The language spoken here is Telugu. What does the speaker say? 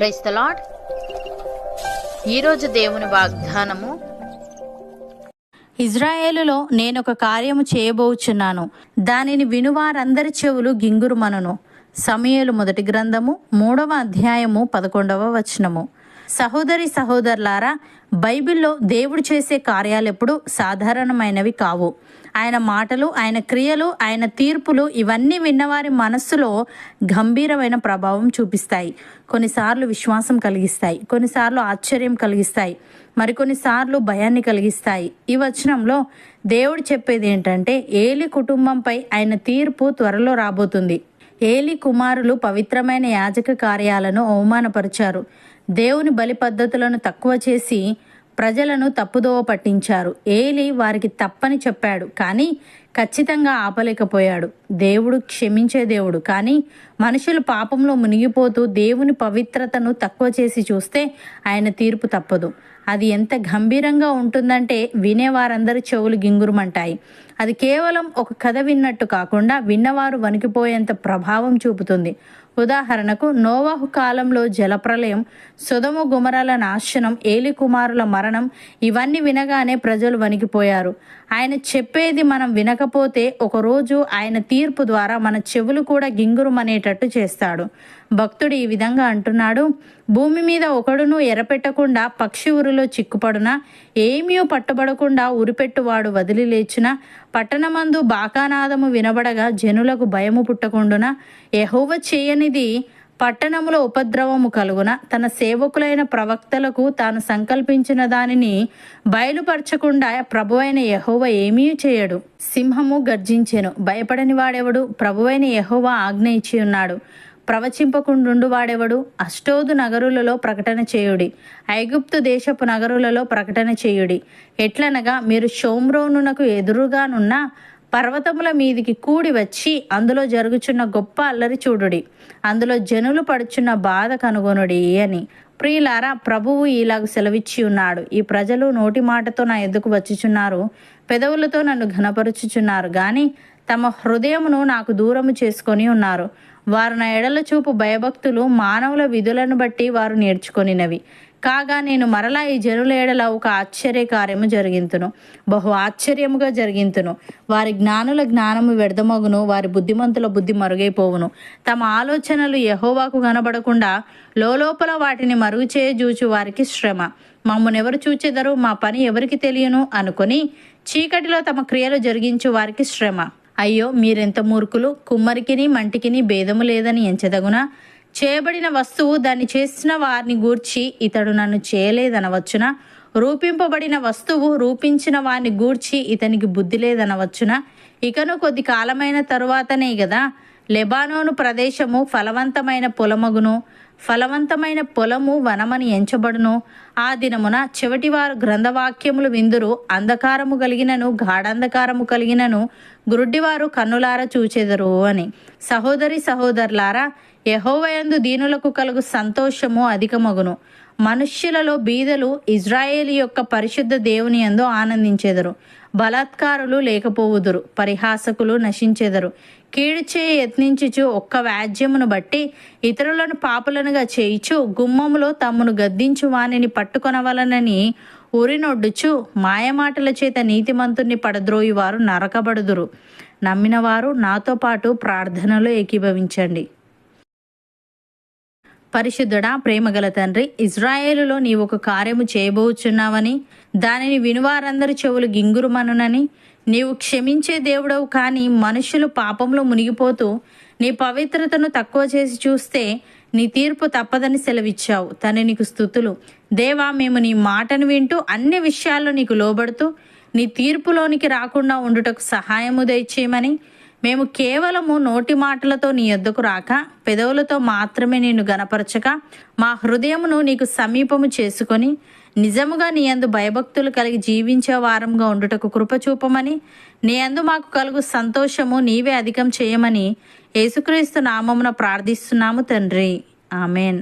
ప్రైస్ ద లాడ్ ఈరోజు దేవుని వాగ్దానము. ఇజ్రాయేలులో నేనొక కార్యము చేయబోచున్నాను. దానిని వినువారందరి చెవులు గింగురుమనును. సమయలు మొదటి గ్రంథము మూడవ అధ్యాయము పదకొండవ వచనము. సహోదరి సహోదరులారా బైబిల్లో దేవుడు చేసే కార్యాలెప్పుడు సాధారణమైనవి కావు. ఆయన మాటలు ఆయన క్రియలు ఆయన తీర్పులు ఇవన్నీ విన్నవారి మనస్సులో గంభీరమైన ప్రభావం చూపిస్తాయి. కొన్నిసార్లు విశ్వాసం కలిగిస్తాయి కొన్నిసార్లు ఆశ్చర్యం కలిగిస్తాయి మరికొన్నిసార్లు భయాన్ని కలిగిస్తాయి. ఈ వచనంలో దేవుడు చెప్పేది ఏంటంటే ఏలి కుటుంబంపై ఆయన తీర్పు త్వరలో రాబోతుంది. ఏలి కుమారులు పవిత్రమైన యాజక కార్యాలను అవమానపరిచారు. దేవుని బలి పద్ధతులను తక్కువ చేసి ప్రజలను తప్పుదోవ పట్టించారు. ఏలి వారికి తప్పని చెప్పాడు కానీ ఖచ్చితంగా ఆపలేకపోయాడు. దేవుడు క్షమించే దేవుడు కానీ మనుషులు పాపంలో మునిగిపోతూ దేవుని పవిత్రతను తక్కువ చేసి చూస్తే ఆయన తీర్పు తప్పదు. అది ఎంత గంభీరంగా ఉంటుందంటే వినేవారందరూ చెవులు గింగురుమంటాయి. అది కేవలం ఒక కథ విన్నట్టు కాకుండా విన్నవారు వణికిపోయేంత ప్రభావం చూపుతుంది. ఉదాహరణకు నోవాహు కాలంలో జలప్రలయం సుధము గుమరాల నాశనం ఏలి కుమారుల మరణం ఇవన్నీ వినగానే ప్రజలు వణికిపోయారు. ఆయన చెప్పేది మనం వినకపోతే ఒకరోజు ఆయన తీర్పు ద్వారా మన చెవులు కూడా గింగురుమనేటట్టు చేస్తాడు. భక్తుడు ఈ విధంగా అంటున్నాడు భూమి మీద ఒకడును ఎరపెట్టకుండా పక్షి ఉరిలో చిక్కుపడునా ఏమీ పట్టుబడకుండా ఉరిపెట్టువాడు వదిలి లేచిన పట్టణమందు బాకానాదము వినబడగా జనులకు భయము పుట్టకుండున ఎహోవ చేయనిది పట్టణములో ఉపద్రవము కలుగున తన సేవకులైన ప్రవక్తలకు తాను సంకల్పించిన దానిని బయలుపరచకుండా ప్రభువైన యహోవ ఏమీ చేయడు. సింహము గర్జించెను భయపడని వాడెవడు? ప్రభువైన యహోవ ఆజ్ఞ ఇచ్చి ఉన్నాడు ప్రవచింపకుండు వాడెవడు అష్టోదు నగరులలో ప్రకటన చేయుడి. ఐగుప్తు దేశపు నగరులలో ప్రకటన చేయుడి. ఎట్లనగా మీరు షోమ్రోనునకు ఎదురుగానున్న పర్వతముల మీదికి కూడి వచ్చి అందులో జరుగుచున్న గొప్ప అల్లరి చూడుడి. అందులో జనులు పడుచున్న బాధ కనుగొనుడి అని. ప్రియులారా ప్రభువు ఇలాగ సెలవిచ్చి ఉన్నాడు. ఈ ప్రజలు నోటి మాటతో నా ఎద్దుకు వచ్చుచున్నారు. పెదవులతో నన్ను ఘనపరుచుచున్నారు. కానీ తమ హృదయమును నాకు దూరము చేసుకొని ఉన్నారు. వారు నా ఎడల చూపు భయభక్తులు మానవుల విధులను బట్టి వారు నేర్చుకొనినవి. కాగా నేను మరలా ఈ జనుల ఎడల ఒక ఆశ్చర్య కార్యము జరిగింతును. బహు ఆశ్చర్యముగా జరిగింతును. వారి జ్ఞానుల జ్ఞానము వ్యర్థమగును వారి బుద్ధిమంతుల బుద్ధి మరుగైపోవును. తమ ఆలోచనలు యహోవాకు కనబడకుండా లోపల వాటిని మరుగు చేయజూచు వారికి శ్రమ. మమ్మల్ని ఎవరు చూచెదరు మా పని ఎవరికి తెలియను అనుకొని చీకటిలో తమ క్రియలు జరిగించు వారికి శ్రమ. అయ్యో మీరెంత మూర్ఖులు? కుమ్మరికిని మంటికిని భేదము లేదని ఎంచదగునా? చేయబడిన వస్తువు దాన్ని చేసిన వారిని గూర్చి ఇతడు నన్ను చేయలేదనవచ్చున? రూపింపబడిన వస్తువు రూపించిన వారిని గూర్చి ఇతనికి బుద్ధి లేదనవచ్చున? ఇకను కొద్ది కాలమైన తరువాతనే కదా లెబానోను ప్రదేశము ఫలవంతమైన పొలమగును. ఫలవంతమైన పొలము వనమని ఎంచబడును. ఆ దినమున చెవటివారు గ్రంథవాక్యములు విందురు. అంధకారము కలిగినను గాఢంధకారము కలిగినను. గురుడ్డివారు కన్నులార చూచెదరు అని. సహోదరి సహోదరులారా యహోవయందు దీనులకు కలుగు సంతోషము అధికమగును. మనుష్యులలో బీదలు ఇజ్రాయేలు యొక్క పరిశుద్ధ దేవుని యందు ఆనందించెదరు. బలాత్కారులు లేకపోవుదురు. పరిహాసకులు నశించెదరు. కీడు యత్నించుచు ఒక్క వ్యాజ్యమును బట్టి ఇతరులను పాపులనుగా చేయిచు గుమ్మములో తమ్మును గద్దించు వానిని పట్టుకొనవలనని ఉరినొడ్డుచు మాయమాటల చేత నీతిమంతుణ్ణి పడద్రోయి వారు నరకబడుదురు. నమ్మినవారు నాతో పాటు ప్రార్థనలో ఏకీభవించండి. పరిశుద్ధుడా ప్రేమగల తండ్రి ఇజ్రాయేలులో నీవు ఒక కార్యము చేయబోచున్నావని దానిని వినువారందరి చెవులు గింగురుమనునని నీవు క్షమించే దేవుడవు కానీ మనుషులు పాపంలో మునిగిపోతూ నీ పవిత్రతను తక్కువ చేసి చూస్తే నీ తీర్పు తప్పదని సెలవిచ్చావు. తను నీకు స్థుతులు దేవా మేము నీ మాటను వింటూ అన్ని విషయాల్లో నీకు లోబడుతూ నీ తీర్పులోనికి రాకుండా ఉండుటకు సహాయము దయచేయమని మేము కేవలము నోటి మాటలతో నీ యొద్దకు రాక పెదవులతో మాత్రమే నేను గనపరచక మా హృదయమును నీకు సమీపము చేసుకొని నిజముగా నీ అందు భయభక్తులు కలిగి జీవించే వారంగా ఉండుటకు కృప చూపమని నీ అందు మాకు కలుగు సంతోషము నీవే అధికం చేయమని యేసుక్రీస్తు నామమున ప్రార్థిస్తున్నాము తండ్రి. ఆమెన్.